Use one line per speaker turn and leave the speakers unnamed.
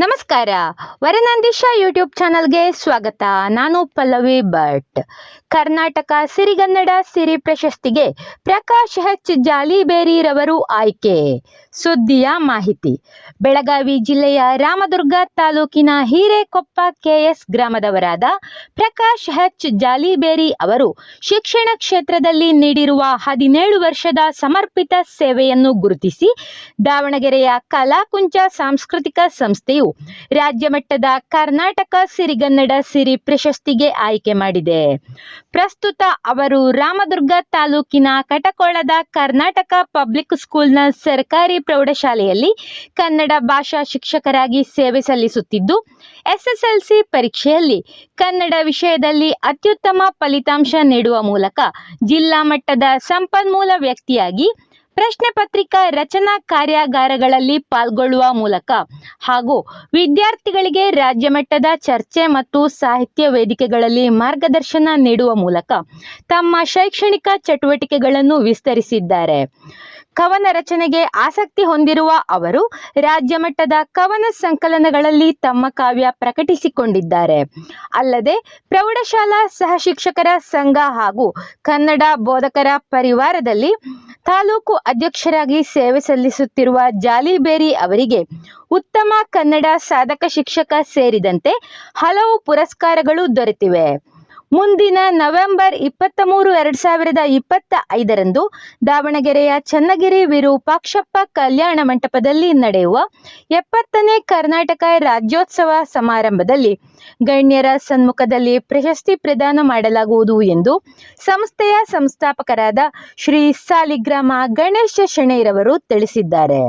ನಮಸ್ಕಾರ. ವರನಂದಿಶ ಯೂಟ್ಯೂಬ್ ಚಾನಲ್ಗೆ ಸ್ವಾಗತ. ನಾನು ಪಲ್ಲವಿ ಭಟ್. ಕರ್ನಾಟಕ ಸಿರಿಗನ್ನಡ ಸಿರಿ ಪ್ರಶಸ್ತಿಗೆ ಪ್ರಕಾಶ್ ಹೆಚ್ ಜಾಲಿಬೇರಿರವರು ಆಯ್ಕೆ. ಸುದ್ದಿಯ ಮಾಹಿತಿ. ಬೆಳಗಾವಿ ಜಿಲ್ಲೆಯ ರಾಮದುರ್ಗ ತಾಲೂಕಿನ ಹಿರೇಕೊಪ್ಪ ಕೆಎಸ್ ಗ್ರಾಮದವರಾದ ಪ್ರಕಾಶ್ ಹೆಚ್ ಜಾಲಿಬೇರಿ ಅವರು ಶಿಕ್ಷಣ ಕ್ಷೇತ್ರದಲ್ಲಿ ನೀಡಿರುವ ಹದಿನೇಳು ವರ್ಷದ ಸಮರ್ಪಿತ ಸೇವೆಯನ್ನು ಗುರುತಿಸಿ ದಾವಣಗೆರೆಯ ಕಲಾಕುಂಚ ಸಾಂಸ್ಕೃತಿಕ ಸಂಸ್ಥೆಯು ರಾಜ್ಯ ಮಟ್ಟದ ಕರ್ನಾಟಕ ಸಿರಿಗನ್ನಡ ಸಿರಿ ಪ್ರಶಸ್ತಿಗೆ ಆಯ್ಕೆ ಮಾಡಿದೆ. ಪ್ರಸ್ತುತ ಅವರು ರಾಮದುರ್ಗ ತಾಲೂಕಿನ ಕಟಕೋಳದ ಕರ್ನಾಟಕ ಪಬ್ಲಿಕ್ ಸ್ಕೂಲ್ನ ಸರ್ಕಾರಿ ಪ್ರೌಢಶಾಲೆಯಲ್ಲಿ ಕನ್ನಡ ಭಾಷಾ ಶಿಕ್ಷಕರಾಗಿ ಸೇವೆ ಸಲ್ಲಿಸುತ್ತಿದ್ದು, ಎಸ್ಎಸ್ಎಲ್ಸಿ ಪರೀಕ್ಷೆಯಲ್ಲಿ ಕನ್ನಡ ವಿಷಯದಲ್ಲಿ ಅತ್ಯುತ್ತಮ ಫಲಿತಾಂಶ ನೀಡುವ ಮೂಲಕ ಜಿಲ್ಲಾ ಮಟ್ಟದ ಸಂಪನ್ಮೂಲ ವ್ಯಕ್ತಿಯಾಗಿ ಪ್ರಶ್ನೆ ಪತ್ರಿಕಾ ರಚನಾ ಕಾರ್ಯಾಗಾರಗಳಲ್ಲಿ ಪಾಲ್ಗೊಳ್ಳುವ ಮೂಲಕ ಹಾಗೂ ವಿದ್ಯಾರ್ಥಿಗಳಿಗೆ ರಾಜ್ಯಮಟ್ಟದ ಚರ್ಚೆ ಮತ್ತು ಸಾಹಿತ್ಯ ವೇದಿಕೆಗಳಲ್ಲಿ ಮಾರ್ಗದರ್ಶನ ನೀಡುವ ಮೂಲಕ ತಮ್ಮ ಶೈಕ್ಷಣಿಕ ಚಟುವಟಿಕೆಗಳನ್ನು ವಿಸ್ತರಿಸಿದ್ದಾರೆ. ಕವನ ರಚನೆಗೆ ಆಸಕ್ತಿ ಹೊಂದಿರುವ ಅವರು ರಾಜ್ಯಮಟ್ಟದ ಕವನ ಸಂಕಲನಗಳಲ್ಲಿ ತಮ್ಮ ಕಾವ್ಯ ಪ್ರಕಟಿಸಿಕೊಂಡಿದ್ದಾರೆ. ಅಲ್ಲದೆ ಪ್ರೌಢಶಾಲಾ ಸಹಶಿಕ್ಷಕರ ಸಂಘ ಹಾಗೂ ಕನ್ನಡ ಬೋಧಕರ ಪರಿವಾರದಲ್ಲಿ ತಾಲೂಕು ಅಧ್ಯಕ್ಷರಾಗಿ ಸೇವೆ ಸಲ್ಲಿಸುತ್ತಿರುವ ಜಾಲಿಬೇರಿ ಅವರಿಗೆ ಉತ್ತಮ ಕನ್ನಡ ಸಾಧಕ ಶಿಕ್ಷಕ ಸೇರಿದಂತೆ ಹಲವು ಪುರಸ್ಕಾರಗಳು ದೊರೆತಿವೆ. ಮುಂದಿನ ನವೆಂಬರ್ ಇಪ್ಪತ್ತ ಮೂರು ಎರಡ್ ಸಾವಿರದ ಇಪ್ಪತ್ತ ಐದರಂದು ದಾವಣಗೆರೆಯ ಚನ್ನಗಿರಿ ವಿರೂಪಾಕ್ಷಪ್ಪ ಕಲ್ಯಾಣ ಮಂಟಪದಲ್ಲಿ ನಡೆಯುವ ಎಪ್ಪತ್ತನೇ ಕರ್ನಾಟಕ ರಾಜ್ಯೋತ್ಸವ ಸಮಾರಂಭದಲ್ಲಿ ಗಣ್ಯರ ಸನ್ಮುಖದಲ್ಲಿ ಪ್ರಶಸ್ತಿ ಪ್ರದಾನ ಮಾಡಲಾಗುವುದು ಎಂದು ಸಂಸ್ಥೆಯ ಸಂಸ್ಥಾಪಕರಾದ ಶ್ರೀ ಸಾಲಿಗ್ರಾಮ ಗಣೇಶ ಶೆಣೈರವರು ತಿಳಿಸಿದ್ದಾರೆ.